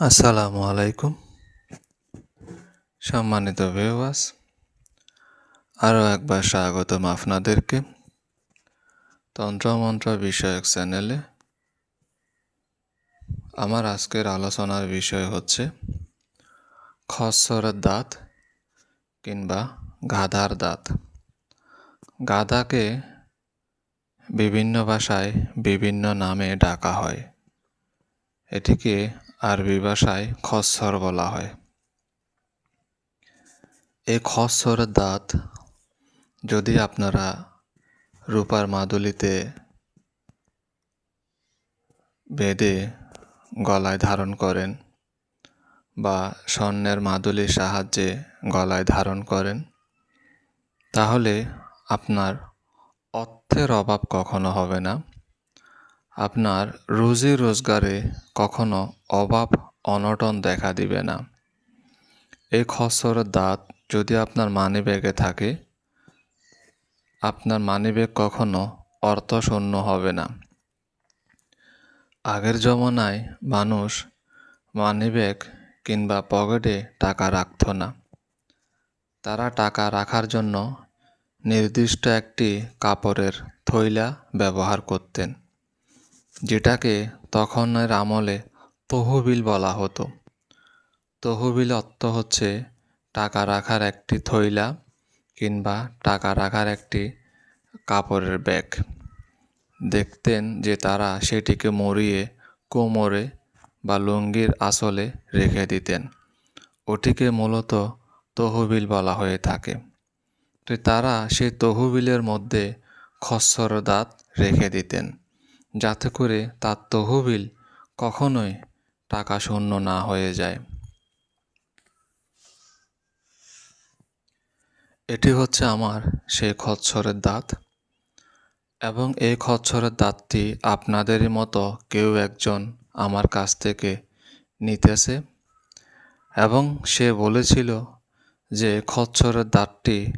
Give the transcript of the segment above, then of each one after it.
আসসালামু আলাইকুম। সম্মানিত ভিউয়ার্স আরও একবার স্বাগতম আপনাদেরকে তন্ত্রমন্ত্র বিষয়ক চ্যানেলে আমার আজকের আলোচনার বিষয় হচ্ছে খসরের দাঁত কিংবা গাধার দাঁত। গাধাকে বিভিন্ন ভাষায় বিভিন্ন নামে ডাকা হয়। এটিকে আরবি ভাষায় খচ্ছর বলা হয়। এই খচ্ছরের দাঁত যদি আপনারা রূপার মাদুলিতে বেঁধে গলায় ধারণ করেন বা স্বর্ণের মাদুলির সাহায্যে গলায় ধারণ করেন, তাহলে আপনার অর্থের অভাব কখনো হবে না। আপনার রুজি রোজগারে কখনো অভাব, অনটন দেখা দিবে না। এই খসরের দাঁত যদি আপনার মানি ব্যাগে থাকে, আপনার মানি ব্যাগ কখনো অর্থশূন্য হবে না। আগের জমানায় মানুষ মানি ব্যাগ কিংবা পকেটে টাকা রাখত না। তারা টাকা রাখার জন্য নির্দিষ্ট একটি কাপড়ের থৈলা ব্যবহার করতেন। যেটাকে তখনের আমলে তহবিল বলা হতো। তহবিল অর্থ হচ্ছে টাকা রাখার একটি থৈলা কিংবা টাকা রাখার একটি কাপড়ের ব্যাগ। দেখতেন যে তারা সেটিকে মরিয়ে, কোমরে বা লুঙ্গির আসলে রেখে দিতেন। ওটিকে মূলত তহবিল বলা হয়ে থাকে। তারা সেই তহবিলের মধ্যে খসর দাঁত রেখে দিতেন। যাতে করে তার তহবিল কখনোই টাকা শূন্য না হয়ে যায়। এটি হচ্ছে আমার সেই খচ্ছরের দাঁত। এবং এই খচ্ছরের দাঁতটি আপনাদেরই মতো কেউ একজন আমার কাছ থেকে নিতেছে। এবং সে বলেছিল যে খচ্ছরের দাঁতটি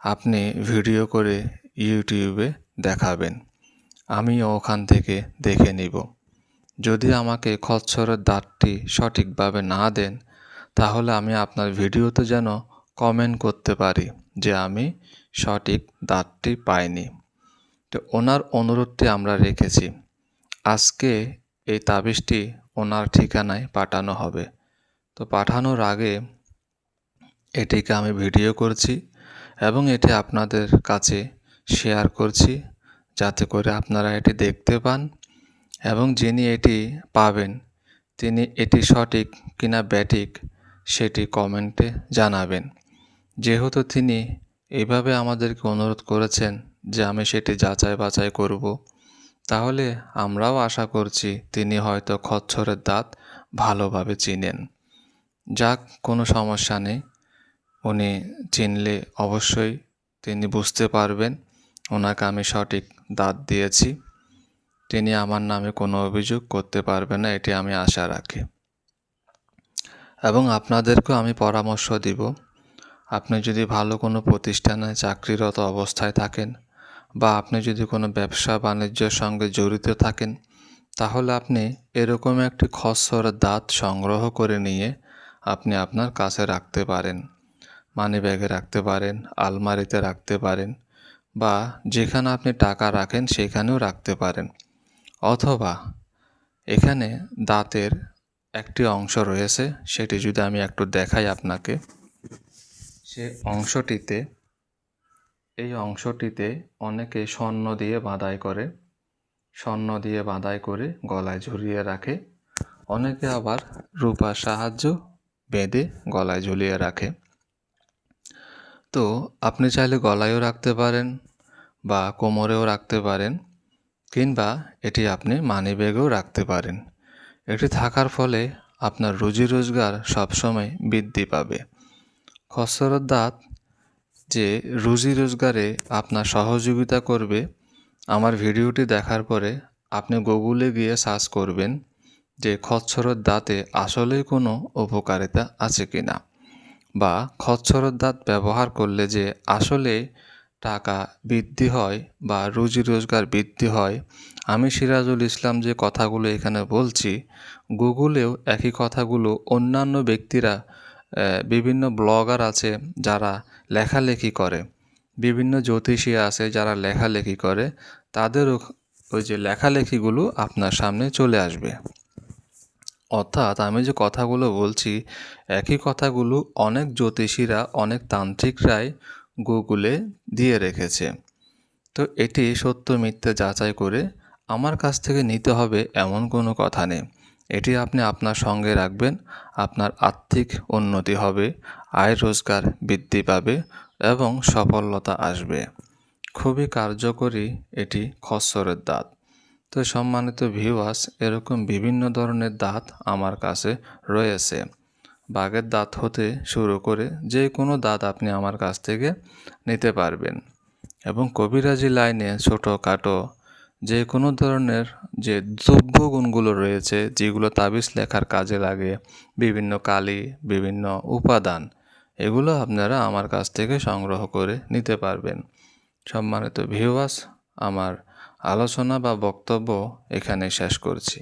আপনি ভিডিও করে ইউটিউবে দেখাবেন। আমিও ওখান থেকে দেখে নিব। যদি আমাকে খচ্ছরের দাঁতটি সঠিকভাবে না দেন, তাহলে আমি আপনার ভিডিওতে যেন কমেন্ট করতে পারি যে আমি সঠিক দাঁতটি পাইনি। তো ওনার অনুরোধটি আমরা রেখেছি। আজকে এই তাবিজটি ওনার ঠিকানায় পাঠানো হবে। তো পাঠানোর আগে এটিকে আমি ভিডিও করছি এবং এটি আপনাদের কাছে শেয়ার করছি। যাতে করে আপনারা এটি দেখতে পান এবং যিনি এটি পাবেন, তিনি এটি সঠিক কিনা ব্যাটিক সেটি কমেন্টে জানাবেন। যেহেতু তিনি এভাবে আমাদেরকে অনুরোধ করেছেন যে আমি সেটি যাচাই বাছাই করব, তাহলে আমরাও আশা করছি তিনি হয়তো খচ্ছরের দাঁত ভালোভাবে চিনেন। যাক, কোনো সমস্যা নেই। উনি চিনলে অবশ্যই তিনি বুঝতে পারবেন। ওনাকে আমি সঠিক দাঁত দিয়েছি। তিনি আমার নামে কোনো অভিযোগ করতে পারবে না, এটি আমি আশা রাখি। এবং আপনাদেরকেও আমি পরামর্শ দিব, আপনি যদি ভালো কোনো প্রতিষ্ঠানে চাকরিরত অবস্থায় থাকেন বা আপনি যদি কোনো ব্যবসা বাণিজ্যের সঙ্গে জড়িত থাকেন, তাহলে আপনি এরকম একটি খসর দাঁত সংগ্রহ করে নিয়ে আপনি আপনার কাছে রাখতে পারেন। মানি ব্যাগে রাখতে পারেন, আলমারিতে রাখতে পারেন বা যেখানে আপনি টাকা রাখেন সেখানেও রাখতে পারেন। অথবা এখানে দাঁতের একটি অংশ রয়েছে, সেটি যদি আমি একটু দেখাই আপনাকে। সে অংশটিতে, এই অংশটিতে অনেকে স্বর্ণ দিয়ে বাঁধাই করে। স্বর্ণ দিয়ে বাঁধাই করে গলায় ঝুলিয়ে রাখে। অনেকে আবার রূপার সাহায্য বেঁধে গলায় ঝুলিয়ে রাখে। তো আপনি চাইলে গলায়ও রাখতে পারেন বা কোমরেও রাখতে পারেন, কিংবা এটি আপনি মানি ব্যাগেও রাখতে পারেন। এটি থাকার ফলে আপনার রুজি রোজগার সবসময় বৃদ্ধি পাবে। খসরত দাঁত যে রুজি রোজগারে আপনার সহযোগিতা করবে, আমার ভিডিওটি দেখার পরে আপনি গুগলে গিয়ে সার্চ করবেন যে খচ্ছরের দাঁতে আসলেই কোনো উপকারিতা আছে কি না বা খচ্ছরের দাঁত ব্যবহার করলে যে আসলে টাকা বৃদ্ধি হয় বা রুজি রোজগার বৃদ্ধি হয়, আমি সিরাজুল ইসলাম যে কথাগুলো এখানে বলছি, গুগলেও একই কথাগুলো অন্যান্য ব্যক্তিরা বিভিন্ন ব্লগার আছে যারা লেখালেখি করে, বিভিন্ন জ্যোতিষী আছে যারা লেখালেখি করে, তাদেরও ওই যে লেখালেখিগুলো আপনার সামনে চলে আসবে। অর্থাৎ আমি যে কথাগুলো বলছি, একই কথাগুলো অনেক জ্যোতিষীরা, অনেক তান্ত্রিকরাই গুগলে দিয়ে রেখেছে। তো এটি সত্য, মিথ্যে যাচাই করে আমার কাছ থেকে নিতে হবে এমন কোনো কথা নেই। এটি আপনি আপনার সঙ্গে রাখবেন, আপনার আর্থিক উন্নতি হবে, আয় রোজগার বৃদ্ধি পাবে এবং সফলতা আসবে। খুবই কার্যকরী এটি খসরের দাঁত। তো সম্মানিত ভিউয়ার্স এরকম বিভিন্ন ধরনের দাঁত আমার কাছে রয়েছে। বাঘের দাঁত হতে শুরু করে যে কোনো দাঁত আপনি আমার কাছ থেকে নিতে পারবেন। এবং কবিরাজি লাইনে ছোটোখাটো যে কোনো ধরনের যে দ্রব্য গুণগুলো রয়েছে, যেগুলো তাবিজ লেখার কাজে লাগে, বিভিন্ন কালি, বিভিন্ন উপাদান, এগুলো আপনারা আমার কাছ থেকে সংগ্রহ করে নিতে পারবেন। সম্মানিত ভিউয়ার্স আমার আলোচনা বা বক্তব্য এখানে শেষ করছি।